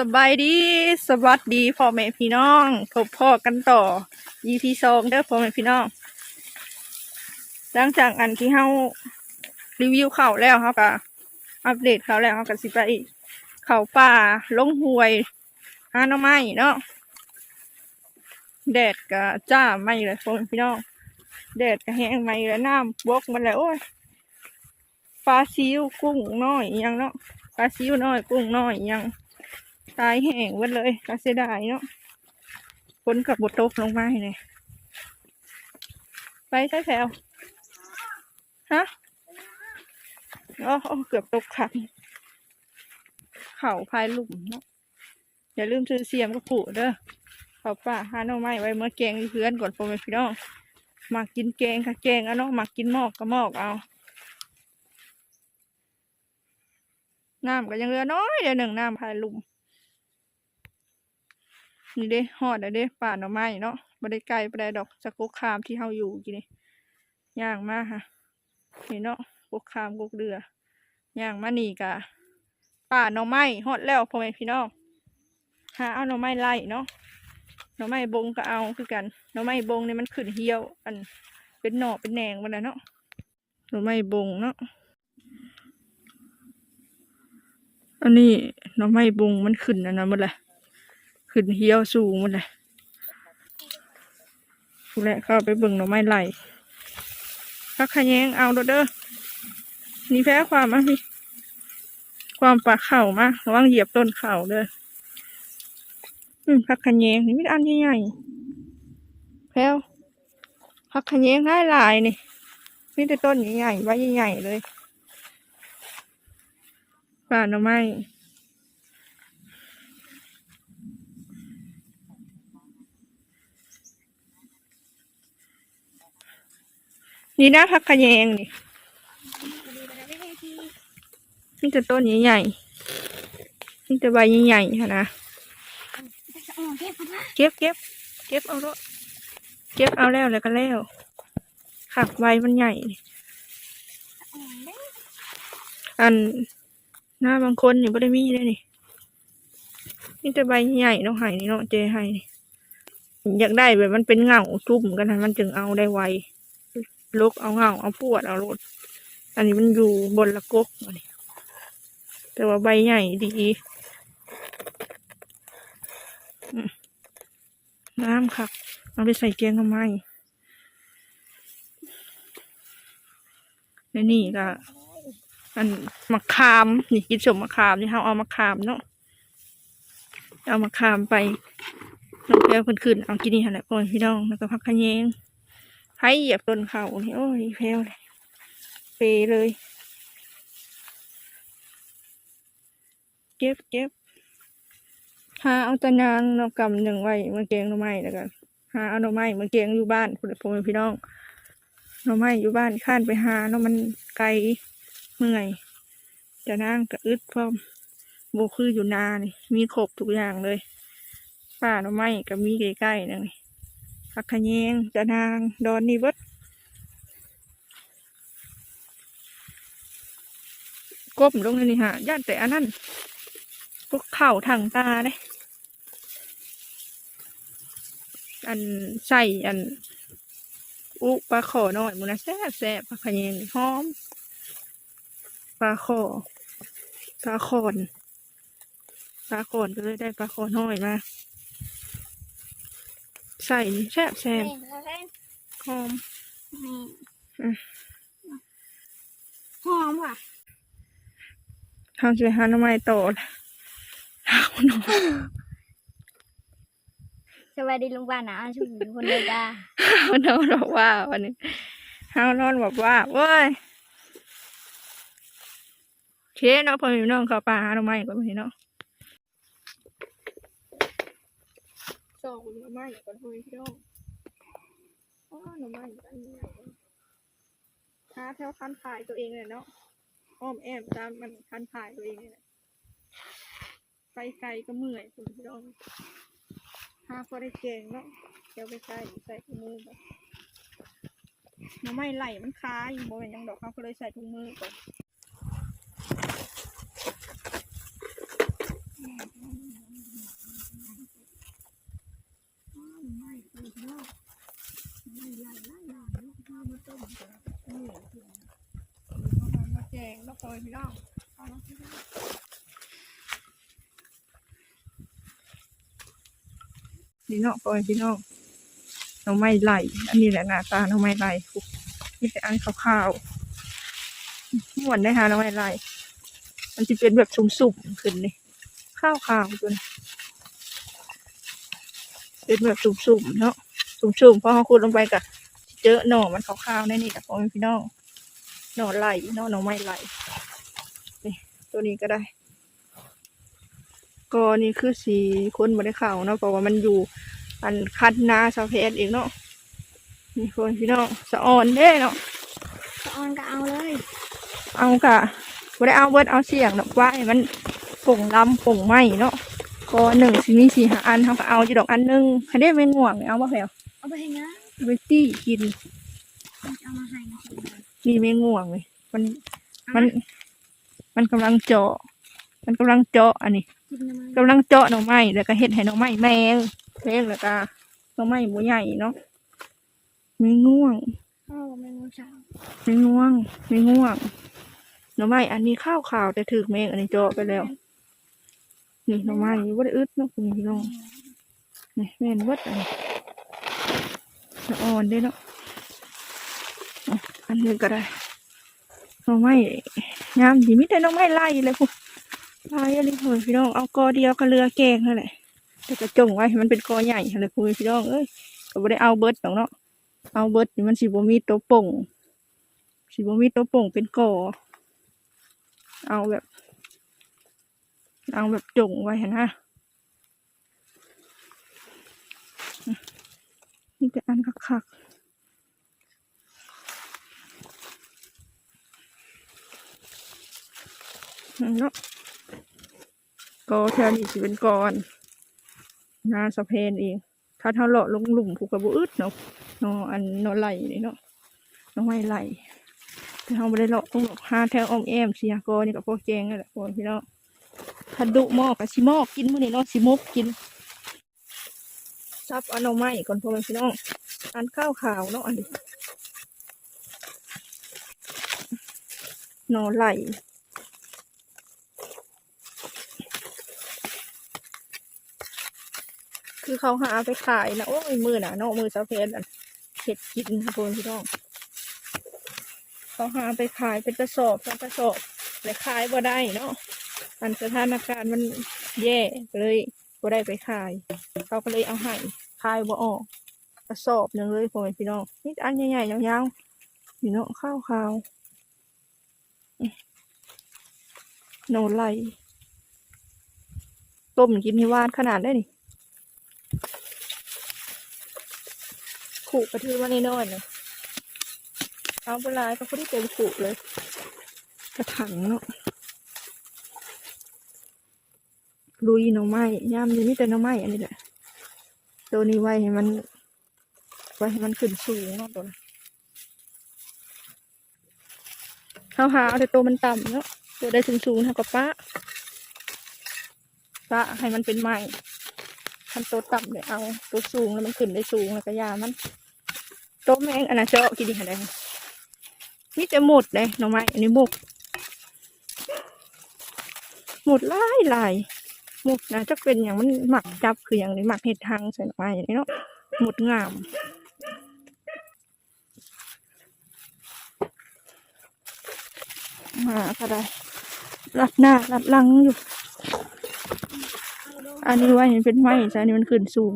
สบายดีสวัสดีพ่อแม่พี่น้องพบพ่อกันต่อ EP สองเด้อพ่อแม่พี่น้อง หลังจากอันที่เฮารีวิวเข่าแล้วเฮาก็อัปเดตเข่าแล้วเฮาก็สิไปเข่าป่าลงห้วยหาหน่อไม้เนาะแดดก็จ้าไม่เลยพ่อแม่พี่น้องแดดก็แห้งไม่แล้วน้ำบกมันแล้วโอ้ยปลาซิวกุ้งน้อยอยังเนาะปลาซิวน้อยกุ้งน้อยอิหยัง ตายแห้งหมดเลยก็เสียดายเนาะฝนกับบทตกลงมาเนี่ยไปใช่แถวฮะอ๋อเกือบตกขังเข่าพายหลุมเนาะอย่าลืมซื้อเสียมกับผูเด้อเขาป่าหาหน่อไม้ไว้เมื่อแกงเพื่อนก่อนพ่อแม่พี่น้องมากินแกงค่ะแกงเอาเนาะมากินหมอกก็หมอกเอาน้ำก็ยังเหลือน้อยเดี๋ยวหนึ่งน้ำพายหลุม นี่เด้ฮอด้วเด้ป่าหน่อไม้เนาะบ่ได้ไกลบ่ได้ดอกจากกกคามที่เฮาอยู่กี่นี่ย่างมากค่ะนี่เนาะกุกคามกุกเรือย่างมานี่กะป่าหน่อไม้ฮอดแล้วพ่อแม่พี่น้องหาเอาหน่อไม้ไล่เนาะหน่อไม้บงก็เอาคือกันหน่อไม้บงเนี่ยมันขึ้นเหี่ยว อันเป็นหน่อเป็นแหนงมันน่ะเนาะหน่อไม้บงเนาะอันนี้หน่อไม้บงมันขึ้นอันนั้นหมดเลย ขึ้นเฮี้ยวสูงหมดเลยผู้แหละเข้าไปเบิ่งหน่อไม้ไหลพักขยงเอาเด้อเด้อนี่แพ้ความอะพี่ความปากเข่ามาระวังเหยียบต้นเข่าเด้ออืมพักขยงนี่ไม่ได้อันใหญ่ๆแพ้วพักขยงง่ายลายนี่มีแต่ต้นใหญ่ๆใบใหญ่ๆเลยป่าหน่อไม้ นี่นะพักขยงนี่นี่จะต้นใหญ่ๆนี่จะใบใหญ่ๆค่ะนะเก็บเก็บเก็บเอาละเก็บเอาแล้วแล้วก็แล้วขักใบมันใหญ่ อันหน้าบางคนนี่ไม่ได้มีเลยนี่นี่จะใบใหญ่เนาะไห้นี่เนาะเจไห้อยากได้แบบมันเป็นเงาจุ่มกันนะมันจึงเอาได้ไว ลกเอาเงาเอาปวดเอารดอันนี้มันอยู่บนละกกแต่ว่าใบใหญ่ดีน้ำครับเอาไปใส่แกงทำไมในนี่ก็อันมะขามนี่กินสมมะขามนี่เขาเอามะขามเนาะเอามะขามไปน้องแก้วคนขึ้นเอากินนี่ฮะแหละพ่อพี่น้องแล้วก็พักขยง ให้เหยียบต้นเขานี่โอ้ยแพลวเลยเปเลย เก็บเก็บหาเอาตะนางเรากำหนึ่งไว้มาเกงหน่อไม้แล้วกันหาเอาหน่อไม้มาเกงอยู่บ้านคุณพ่อมพี่น้องหน่อไม้อยู่บ้านข้านไปหาเนาะมันไกลเมื่อยจะนั่งกระอึดพร้อมโบคืออยู่นานี่มีครบทุกอย่างเลยป้าหน่อไม้ก็มีใกล้ๆนั่นนี่ ผักขะแยงจะนาง ดอนนี่เบิดก้มลงนนี่ฮะย่านแต่อันนั้นพวกเข่าทางตาเด้อันใส่อัน อุปลาขอหน่อยมันะแซ่บแซ่บผักขยงหอมปลาขอปลาขอนปลาขอนก็เลยได้ปลาขอน้อยมา ใส่นี่แซ่บแซ่บหอมหอมว่ะทำจะหาหน่อไม้ต่อเอาหน่อยสวัสดีลุงบ้านนะชุมคนเดียวจ้าเอานอนบอกว่าวันนี้เอานอนบอกว่าเว้ยเคเนาะพอมีน้องเขาป่าหาหน่อไม้ก่อนพี่เนาะ สองหน่อไม้ก่อนพี่น้องอ๋อหน่อไม้อันนี้หาแถวคันถ่ายตัวเองเลยเนาะอ้อมแอมตามมันคันถ่ายตัวเองเลยไปไกลก็เมื่อยคุณพี่น้องหาพอได้เก่งเนาะเดี๋ยวไปใส่ใส่ถุงมือแบบหน่อไม้ไหลมันค้าอยู่บ่เป็นยังดอกเขาก็เลยใส่ถุงมือก่อน โอ้ยพี่น้องเอามาพี่น้องพี่น้องโอ้ยพี่น้องหน่อไม้ไหลอันนี้แหละหน้าตาหน่อไม้ไหลนี่แต่อันขาวๆม่วนได้ฮะหน่อไม้ไหลมันจะเป็นแบบสุ่มๆขึ้นนี่ข้าวขาวจนเป็นแบบสุ่มๆเนาะสุ่มๆพอเขาขุดลงไปกะเจอหน่อมันขาวๆในนี่แต่พอพี่น้อง หน่อไหลหน่อหน่อไม้ไหลนี่ตัวนี้ก็ได้ ก็นี่คือสีคนบนได้ข่าวเนาะเพราะว่ามันอยู่ อันคัดนาสาวเพชรเองเนาะนี่คนพี่น้องสะออนเด้เนาะสะออนก็เอาเลย เอากะบ่ได้เอาเบิดเอาเสียงดอกว่าให้มันป่งลำป่งไหมเนาะก็หนึ่งสิมีสี่หาอันเขาก็เอาอยู่ดอกอันหนึงใครได้ไม่ง่วงเนี่ยเอาบ่แถวเอาไปให้นะเอาไปตี้กินเอามาให้นะ นี่ไม่ง่วงเลยมันมัน มันกำลังเจาะ มันกำลังเจาะอันนี้กินน้ำมันกำลังเจาะหน่อไม้แล้วก็เห็ดให้หน่อไม้แมงแมงแล้วก็หน่อไม้หมูใหญ่เนาะไม่ง่วงเอาแมงมุมสาวไม่ง่วงไม่ง่วงหน่อไม้อันนี้ข้าวขาวแต่ถึกแมงอันนี้เจาะไปแล้วนี่หน่อไม้วัดอึดเนาะคุณพี่น้องนี่แม่นวัดอันนี้อ่อนได้เนาะ อันนี้ก็ได้น่อไม้งามดีมิแต่น่องไม้ไล่เลยพวกไล่อะไรเพี่น้องเอากอเดียวก็เรือแกงนั่นแหละแต่กระจงไว้ให้มันเป็นกอใหญ่เลยคุยพี่น้องเอ้ยก็บ่ได้เอาเบิร์ดดอกเนาะเอาเบิดนี่มันสิบ่มีตัวป่งสิบ่มีตัวป่งเป็นกอเอาแบบ เอาแบบจงไว้เห็นนะนี่จะอันคักๆนั่น เนาะกอแถวนี้สิเป็นกอนนาสะเพนเองถ้าเท่าเลาะลงหลุมผูกกระบุอึดเนาะเนาะอันเนาะไหลนี่เนาะเนาะไม่ไหลแต่เขาไม่ได้เลาะต้องหลอกห้าแถวอ้อมแอมเสียกอนี่กับพวกแจงนั่นแหละพวกพี่เนาะถ้าดุหมอกับชิมอกกินมื้อนี้เนาะชิมกกินซับอาหน่อไม้ก่อนพวกพี่น้องอันข้าวขาวเนาะอันนี้นอไหล คือเขาหาไปขายนะโอ้ยมือหนาเนาะมือสะเพนอันเห็ดกินค่ะคุณพี่น้องเขาหาไปขายเป็นกระสอบเป็นกระสอบเลยขายบ่ได้เนาะอันสถานการณ์มันแย่เลยบ่ได้ไปขาย เขาก็เลยเอาให้ขายบ่ออกกระสอบหนึ่งเลยคุณพี่น้องนี่อันใหญ่ๆยาวๆนี่เนาะข้าวขาวโนไลต้มกินที่วาดขนาดได้นี่ ขู่กระทือมาน้อยๆเลยเอาเวลาก็พอดีเต็มขู่เลย กระถังเนาะลุยหน่อไม้ย่ามนี้มีแต่หน่อไม้อันนี้แหละตัวนี้ไว้ให้มันไว้ให้มันขึ้นสูงเนาะตัวเขาหาเอาแต่ตัวมันต่ำเนาะตัวได้สูงสูงๆเท่ากับป้าป้าให้มันเป็นไม้คันตัวต่ำเนี่ยเอาตัวสูงแล้วมันขึ้นได้สูงแล้วก็ยามัน ต้มแมงอันนั้นเจาะกินดีขนาดไหนนี่จะหมดเลยหน่อไม้อันนี้หมกหมดหลายหลายหมดนะจะเป็นอย่างมันหมักจับคืออย่างนี้หมักเห็ดทางใส่หน่อไม้อย่างนี้เนาะหมดงามมาก็ได้รัดหน้ารัดหลังอยู่ อันนี้ไว้เห็นเป็นไม้ใช่อันนี้มันขึ้นสูง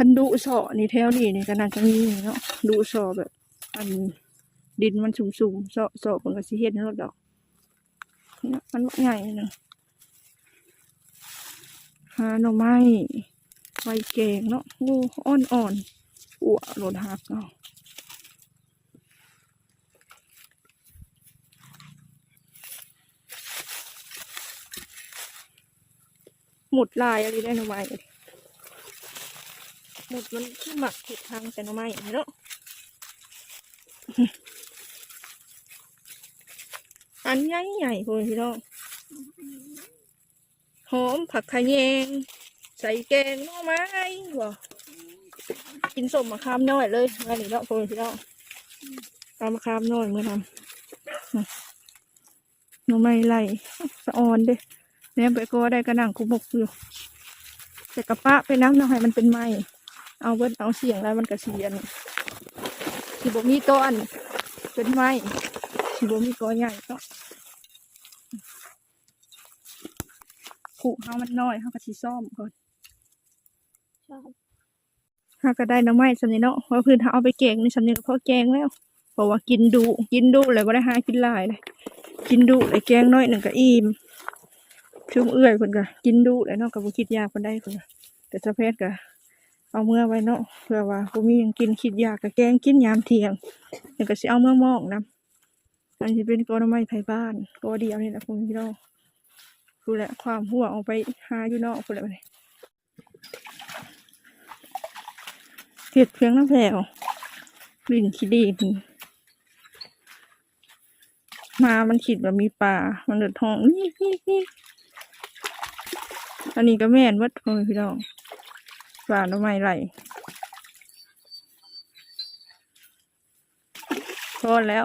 คันดูสอนี่แถวนี่นี่ก็น่าจะมีเนาะดูสอแบบ อันดินมันสูงๆสอสอมันก็สิเฮ็ดให้รถดอกนี่นะมันบ่ใหญ่เนาะหาหน่อไม้ไว้แกงเนาะโอ้อ่อนอ่อนๆอ้วรถหักเนาะหมดลายอะไรได้หน่อไม้ หมดมันคือหมักผิดทางแต่หน่อไม้เนาะอันใหญ่ใหญ่ๆคุณพี่น้องหอมผักขะแยง ใส่แกงหน่อไม้บ่กินสมมะขามน้อยเลยมาหนีเนาะคุณพี่น้องเอามาคาบหน่อยมือทำน่ะหน่อไม้ไหลสะออนเด้เนี่ยไปก็ได้กระหนังกุบกอยู่แต่กระปะไปน้ำเนาะให้มันเป็นไม้ เอาเบิดเอาเสียงแล้วมันกระเสียนสิบมีต้นเป็นไม้สิบมีกอใหญ่ก็ผูเฮามันน้อยเฮาก็สิซ่อมก่อนชอบเฮาก็ได้หน้ำไม้สำนี้เนาะเพราะพื้นเฮาเอาไปแกงนี่สำนี้ก็พอแกงแล้วเพราะว่ากินดูกินดูเลยบ่ได้หากินหลายเลยกินดุเลยแกงน้อยหนึ่งก็อิ่มชุ่มเอื้อยคนก็กินดุเลยเนาะกับบุคิดยากคนได้คนก็แต่สะเพศก็ เอาเมื่อไว้เนาะเพื่อว่าบ่มียังกินคิดยากกับแกงกินยามเที่ยงเดี๋ยวก็สิเอาเมื่อมอกนะอันนี้เป็นกอหนไม้ไผ่บ้านกอเดียวนี่แหละคุณพี่น้องคือแลความหัวเอาไปหาอยู่นอกคุณและบัดนี้เห็ดเพียงน้ำแผ่วกลิ่นขี้ดีนมามันขีดแบบมีปลา มันเดือดทองนี่นี่นี่อันนี้ก็แม่นวัดพ่อแม่พี่น้อง ปลาหน่อไม้ไหลพอแล้ว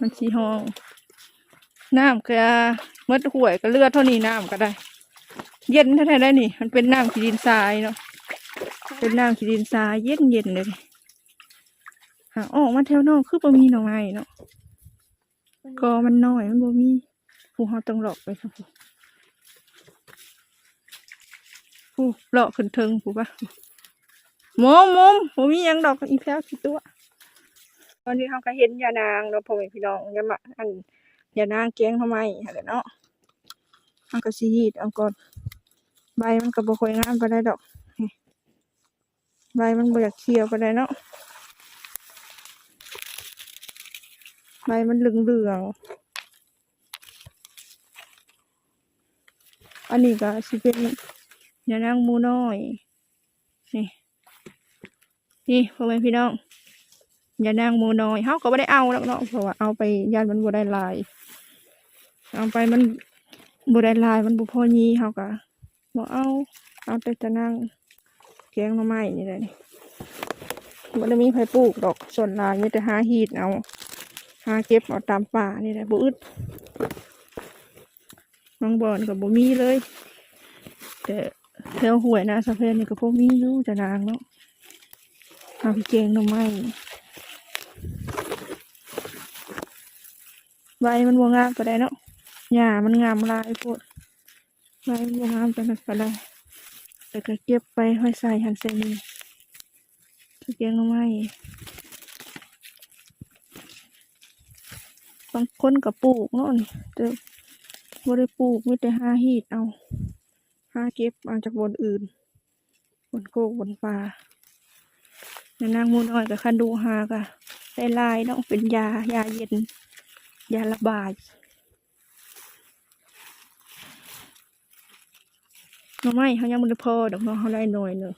มันชีห้องน้ำก็มดห่วยก็เลือดเท่านี้น้ำก็ได้ เย็นแท้ๆได้นี่ มันเป็นน้ำขี้ดินทรายเนาะเป็นน้ำขี้ดินทรายเย็นเย็นเลยหาออกมาแถวนอกคือบ่มีหน่อไม้เนาะก็มันน้อยมันบ่มีผู้เฮาต้องหลอกไปครับ ผู้ผู้หลอกขึ้นเทิงผู้ปะมอมมมบ่มียังดอกอีแพ้วกี่ตัวตอนนี้เฮาก็เห็นยานางเนาะพ่อแม่พี่น้องยามาอันยานางแกงทำไมหั่นแหละเนาะเฮาก็สิฮีดเอาก่อน ใบมันก็บ่ค่อยงามปานใดดอกใบมันบ่อยากเขียวปานใดเนาะใบมันเหลืองๆอันนี้ก็สิเป็น ยานางมูน้อย นี่ นี่พ่อแม่พี่น้องยานางมูน้อยเฮาก็ไม่ได้เอาแล้วเนาะเพราะว่าเอาไปยานมันบ่ได้ลาย เอาไปมันบ่ได้ลายมันบ่พอยีเฮาก็บ่เอา เอาแต่จะนั่งแกงหน่อไม้นี่แหละนี่บ่ได้มีไผปลูกดอกส่วนลายมีแต่หาหีดเอาหาเก็บเอาตามป่านี่แหละบ่อึดน้องบอนกับบ่มีเลย แต่ แถวหวยนาสะเพนนี่ก็พวกมีอยู่จะนางเนาะเอาไปแกงหน่อไม้ใบมันบ่งามก็ได้เนาะหญ้ามันงามลายโพดใบมันบ่งามจังนั้ก็ได้แต่ก็เก็บไปห้อยใส่หันใส่นี่ไปแกงหน่อไม้บางคนก็ปลูกเนาะนี่แต่บ่ได้ปลูกไมีแต่หาหีดเอา หาเก็บมาจากบนอื่น บนโกกบนป่าในนางมูน้อยกับคันดูหากะได้ลายต้องเป็นยายาเย็น ยาระบายหน่อไม้เขายังมันพอดอกน้องเขาได้หน่อยหนึ่ง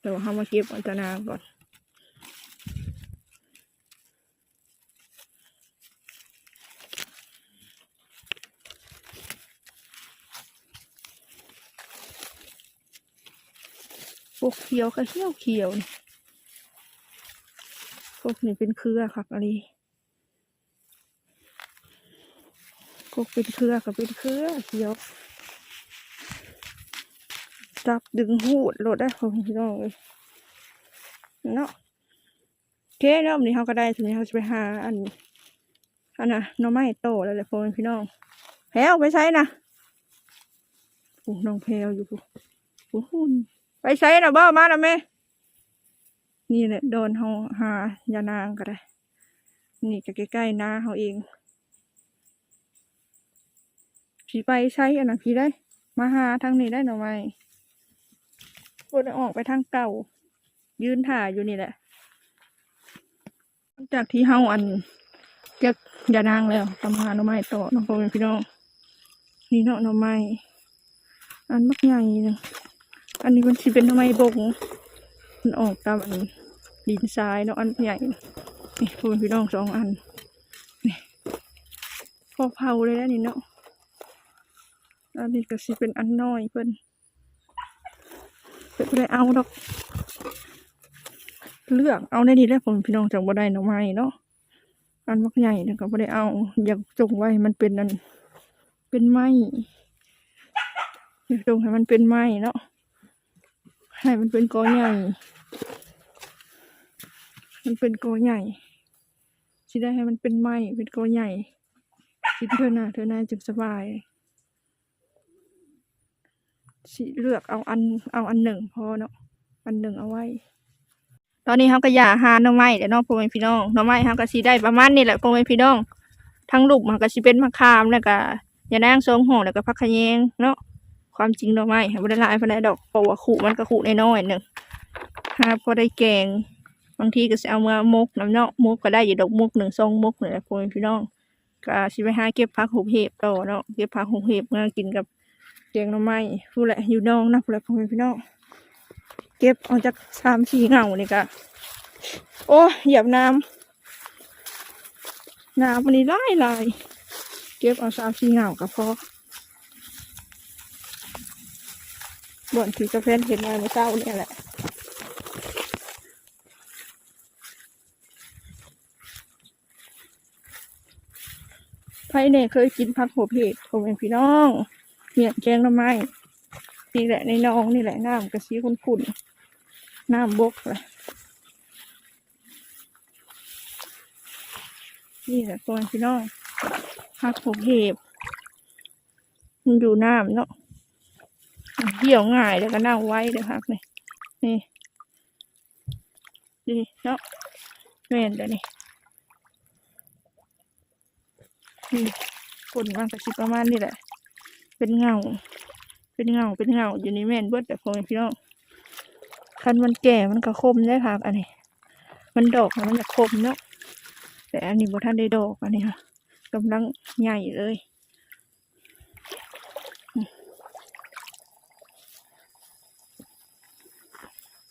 แต่ว่าเขามาเก็บอันตนาก่อน พวกเขียวก็เขียวเขียวนี่พวกนี้เป็นเครือคักอะไรพวกเป็นเครือกับเป็นเครือเขียว จับดึงหูดโหลดได้ของพี่น้องเลยเนาะโอเคเนาะวันนี้เขาก็ได้ทีนี้เขาจะไปหาอันอันน่ะน้องไม้โตแล้วแหละพ่อพี่น้องแพลวไปใช้นะโอ้น้องแพลวอยู่โอ้โห ไปใช้นะบ่มาแล้วแม่นี่แหละโดนเฮาหายานางก็ได้ นี่ก็ใกล้ๆนาเฮาเองสีไปใช้อันนั้นพี่ได้ มาหาทางนี้ได้หน่อไหมบนออกไปทางเก่า ยืนถ่ายอยู่นี่แหละจากที่เฮาอันเก็บยานางแล้วทำหาหน่อไม้ต่อน้องพ่อพี่น้องนี่เนาะหน่อไม้อันมักใหญ่นึง อันนี้มันสิเป็นทำไมบงมันออกตามอันดินทรายเนาะอันใหญ่ นี่พูนพี่น้องสองอัน นี่พอเผาเลยแล้วนี่เนาะ อันนี้ก็สิเป็นอันน้อยเพิ่นเพิ่นได้เอาดอก เลือกเอาในนี้แหละผมพี่น้องจังบ่ได้หน่อไม้เนาะ อันมักใหญ่เนี่ยก็ไม่ได้เอา อยากจงไว้มันเป็นนั่นเป็นไม้จงให้มันเป็นไม้เนาะ ให้มันเป็นกอใหญ่ มันเป็นกอใหญ่สิได้ให้มันเป็นไม้เป็นกอใหญ่กินเธอหน้าเธอหน้าจึงสบายสิเลือกเอาอันเอาอันหนึ่งพอเนาะอันหนึ่งเอาไว้ ตอนนี้เขาก็อย่าหาหน่อไม้เดี๋ยวน้องพ่อแม่พี่น้องหน่อไม้เขาก็สิได้ประมาณนี้แหละพ่อแม่พี่น้อง ทั้งลูกมันก็สิเป็นมะขามแล้วก็ยานางทรงห่อแล้วก็ผักขยงเนาะ ความจริงหน่อไม้บ่ได้ลายปานใดดอกเพราะว่าขู่มันก็ขู่น้อยๆหนึ่งหาพอได้แกงบางทีก็สิเอามามกน้ำเนาะมกก็ได้อยู่ดอกมกหนึ่งทรงมกนี่แหละพ่อแม่พี่น้องก็สิไปหาเก็บผักหุบเห็บต่อเนาะเก็บผักหุบเห็บมากินกับแกงหน่อไม้ผู้แหละอยู่น้องนะผู้แหละพ่อพี่น้องเก็บออกจากสามสี่เงานี่ก็โอ้เหยียบน้ำน้ำมันนี่ไล่ลายเก็บเอาสามสี่เงาก็พอ บ่นที่กาแฟนเห็นมาเมื่อเช้าเนี่ยแหละไพ่เนี่ยเคยกินผักหัวเพดผมเป็นพี่น้องเนี่ยแกงหน่อไม้นี่แหละในน้องนี่แหละน้ำกระซีขุ่นๆน้ำบกเลยนี่แหละตัวพี่น้องผักหัวเพดมันอยู่น้ำเนาะ เหี่ยวง่ายแล้วก็น่าไว้เลยครับนี่นี่นี่เนาะแม่นเดี๋ยวนี้นี่ผลมันก็สิประมาณนี้แหละ เป็นเงา เป็นเงา เป็นเงา อยู่ในแม่นเบิดแต่พอพี่น้องคันมันแก่มันก็คมได้ค่ะอันนี้ มันดอกมันจะคมเนาะแต่อันนี้บ่ท่านได้ดอกอันนี้ค่ะกำลังใหญ่เลย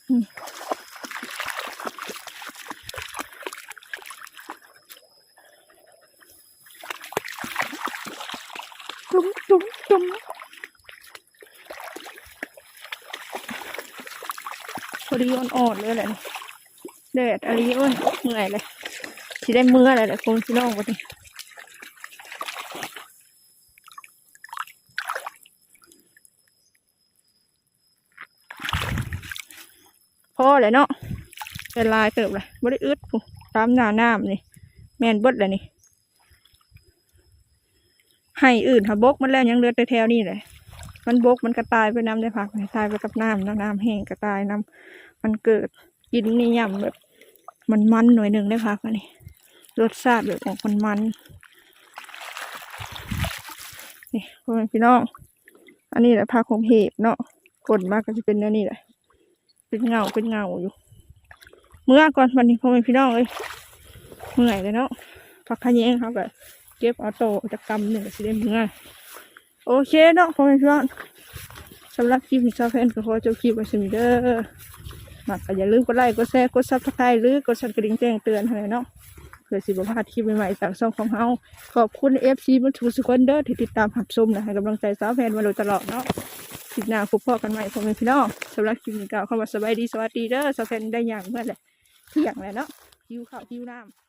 อืมจุ้มจุ้มจุ้มพอดีอ่อนๆเลยแหละแดดอะไรเอ้ยเมื่อยเลยสิได้เมื่ออะไรแหละคงพี่น้องวันนี้ พอเลยเนาะเป็นลายเติบเลยบ่ได้อึดตามหน้าน้ำนี่แมนบิดเลยนี่ให้อื่นค่ะบกมันแล้วยังเลือแต่แถวนี่เลยมันบกมันกระตายไปน้ำได้ผักตายไปกับน้ำน้ำแห้งกระตายน้ำมันเกิดกินนี่ย่ำแบบ มันมันหน่อยหนึ่งได้พักนนี้รสชาติแบบของมันมันนี่พ่อพี่น้อง อันนี้แหละผักของเห็บเนาะกดมากก็จะเป็นเนื้อนี่แหละ เป็นเงาเป็นเงาอยู่ เมื่อก่อนวันนี้พ่อแม่พี่น้องเลยเมื่อยเลยเนาะผักขะแยงเขาก็เก็บเอาโตจากำหนึ่งสิได้เมื่อยโอเคเนาะพ่อแม่พี่น้องสำหรับคลิปนี้ชาวแฟนก็ขอจบคลิปไว้สมิเด้อมากก็อย่าลืมกดไลค์กดแชร์กดซับสไครต์หรือกดสั่นกระดิ่งแจ้งเตือนให้เนาะเพื่อสิบพลาดคลิปใหม่ๆจากช่องของเฮาขอบคุณเอฟซีบรรทุกสุกคนเด้อที่ติดตามหับชมนะให้กำลังใจสาวแฟนมาโดยตลอดเนาะ ลิปหน้าพบพ่อกันใหม่พ่อแม่พี่น้องสำหรับคลิปนี้ก็เข้ามาสบายดีสวัสดีเด้อสแฟนได้อย่างเมื่อไหร่ที่อย่างไรเนาะคิวข้าวคิวน้ำ